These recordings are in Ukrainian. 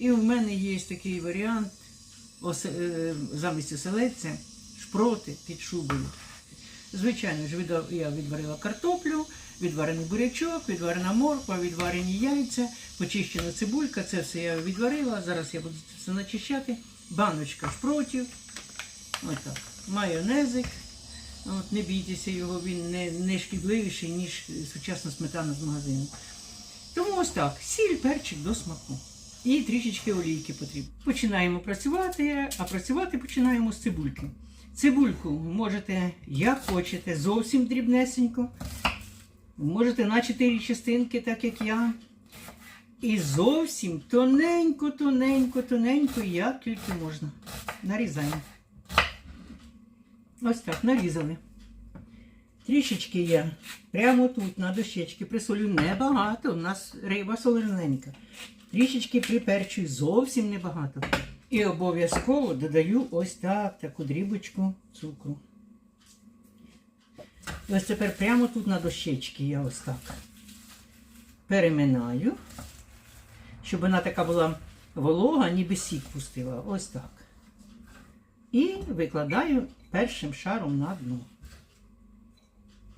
І в мене є такий варіант е, замість оселедця шпроти під шубою. Звичайно ж, я відварила картоплю, відварений бурячок, відварена морква, відварені яйця, почищена цибулька. Це все я відварила. Зараз я буду це начищати. Баночка шпротів. Ось так. Майонезик. От, не бійтеся його, він не, не шкідливіший, ніж сучасна сметана з магазину. Тому ось так, сіль, перчик до смаку. І трішечки олійки потрібно. Починаємо працювати, а працювати починаємо з цибульки. Цибульку можете, як хочете, зовсім дрібнесенько. Можете на 4 частинки, так як я. І зовсім тоненько, тоненько, тоненько, як тільки можна. Нарізаємо. Ось так, нарізали. Трішечки я прямо тут на дощечки присолю небагато. У нас риба солоненька. Трішечки приперчую зовсім небагато. І обов'язково додаю ось так, таку дрібочку цукру. Ось тепер прямо тут на дощечки я ось так переминаю, щоб вона така була волога, ніби сік пустила. Ось так. І викладаю першим шаром на дно.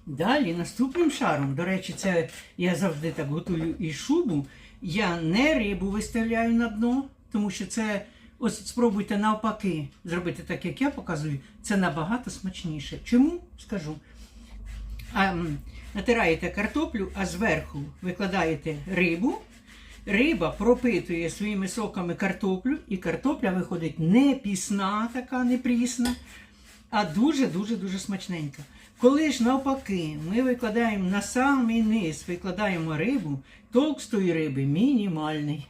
Далі наступним шаром, до речі, це я завжди так готую і шубу. Я не рибу виставляю на дно, тому що це ось спробуйте навпаки зробити так, як я показую. Це набагато смачніше. Чому? Скажу. А, натираєте картоплю, а зверху викладаєте рибу. Риба пропитує своїми соками картоплю, і картопля виходить не пісна, така не прісна, а дуже-дуже дуже смачненька. Коли ж навпаки ми викладаємо на самий низ, викладаємо рибу, толк з тої риби мінімальний.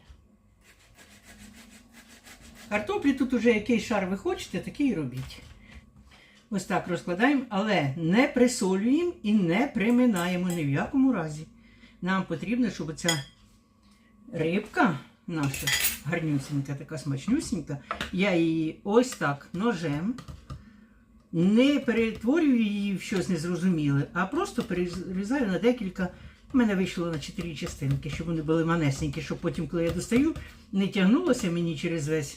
Картоплі тут уже який шар ви хочете, такий і робіть. Ось так розкладаємо, але не присолюємо і не приминаємо ні в якому разі. Нам потрібно, щоб ця рибка наша гарнюсінька, така смачнюсінька, я її ось так ножем не перетворюю її в щось незрозуміле, а просто перерізаю на декілька. У мене вийшло на чотири частинки, щоб вони були манесенькі, щоб потім, коли я достаю, не тягнулося мені через весь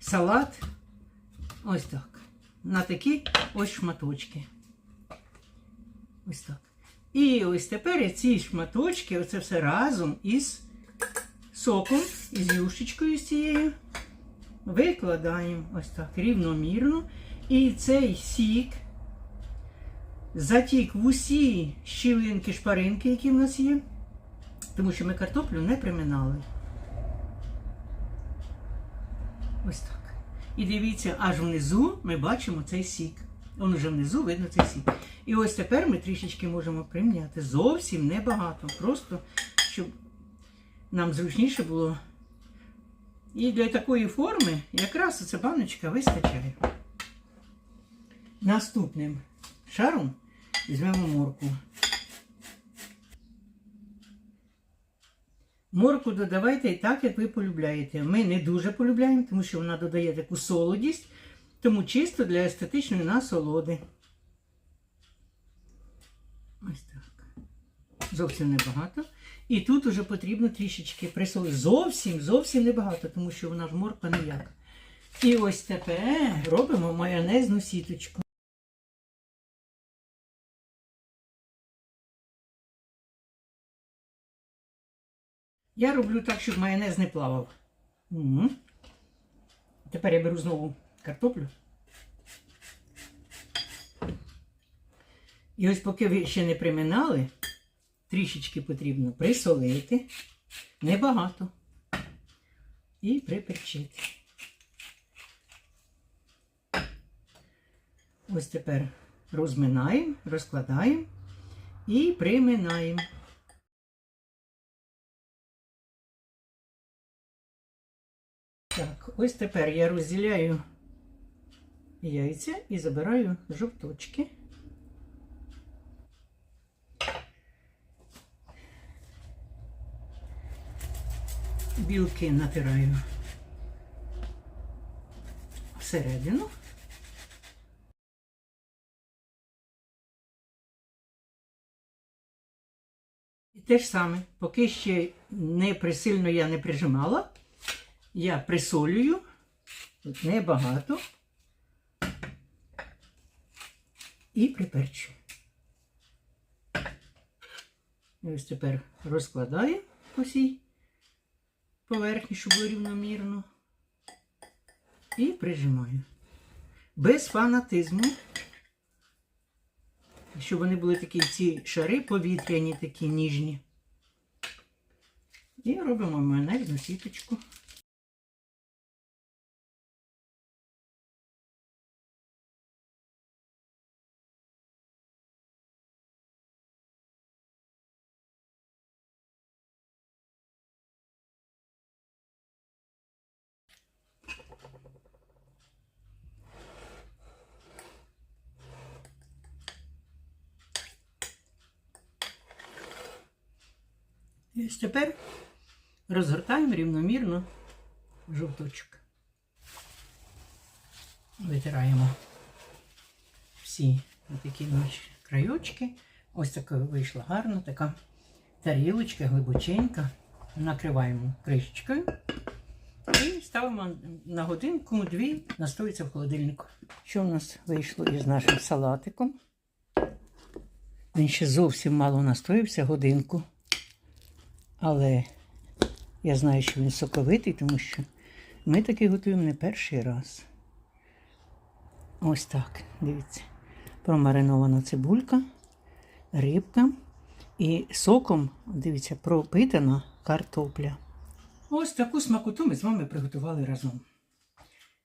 салат. Ось так. На такі ось шматочки. Ось так. І ось тепер ці шматочки, оце все разом із соком, із юшечкою з цією. Викладаємо ось так рівномірно. І цей сік затік в усі щілинки шпаринки, які в нас є, тому що ми картоплю не приминали. Ось так. І дивіться, аж внизу ми бачимо цей сік. Он вже внизу видно цей сік. І ось тепер ми трішечки можемо примняти. Зовсім небагато. Просто щоб нам зручніше було. І для такої форми якраз ця баночка вистачає. Наступним шаром візьмемо морку. Морку додавайте і так, як ви полюбляєте. Ми не дуже полюбляємо, тому що вона додає таку солодість, тому чисто для естетичної насолоди. Ось так. Зовсім небагато. І тут уже потрібно трішечки присолити. Зовсім, зовсім небагато, тому що вона ж морква ніяка. І ось тепер робимо майонезну сіточку. Я роблю так, щоб майонез не плавав. Угу. Тепер я беру знову картоплю. І ось поки ви ще не приминали, трішечки потрібно присолити, небагато. І приперчити. Ось тепер розминаємо, розкладаємо і приминаємо. Так, ось тепер я розділяю яйця і забираю жовточки. Білки натираю всередину. І те ж саме, поки ще не присильно я не прижимала, я присолюю, тут небагато, і приперчую. І ось тепер розкладаю по всій поверхні, щоб було рівномірно. І прижимаю. Без фанатизму. Щоб вони були такі ці шари повітряні, такі ніжні. І робимо майонезну сіточку. І ось тепер розгортаємо рівномірно жовточок. Витираємо всі такі наші крайочки. Ось така вийшла гарна така тарілочка глибоченька. Накриваємо кришечкою і ставимо на годинку-дві, настоїться в холодильнику. Що в нас вийшло із нашим салатиком? Він ще зовсім мало настоївся годинку. Але я знаю, що він соковитий, тому що ми таки готуємо не перший раз. Ось так, дивіться. Промаринована цибулька, рибка і соком, дивіться, пропитана картопля. Ось таку смакоту ми з вами приготували разом.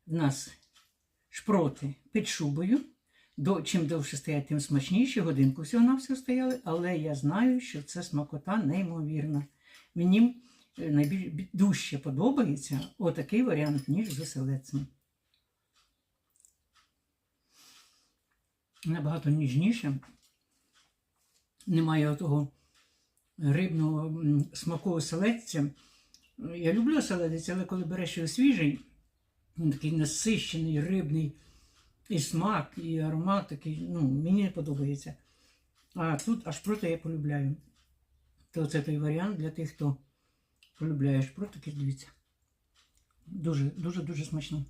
У нас шпроти під шубою. До, чим довше стоять, тим смачніші. Годинку всього на все стояли, але я знаю, що це смакота неймовірна. Мені е, найбільш дужче подобається отакий варіант, ніж з. Набагато ніжніше. Немає того рибного смаку оселедця. Я люблю оселедець, але коли береш його свіжий, він такий насищений, рибний і смак, і аромат такий, ну, мені не подобається. А тут аж проти я полюбляю. То це той варіант для тих, хто полюбляє шпротики, дивіться. Дуже, дуже, дуже смачно.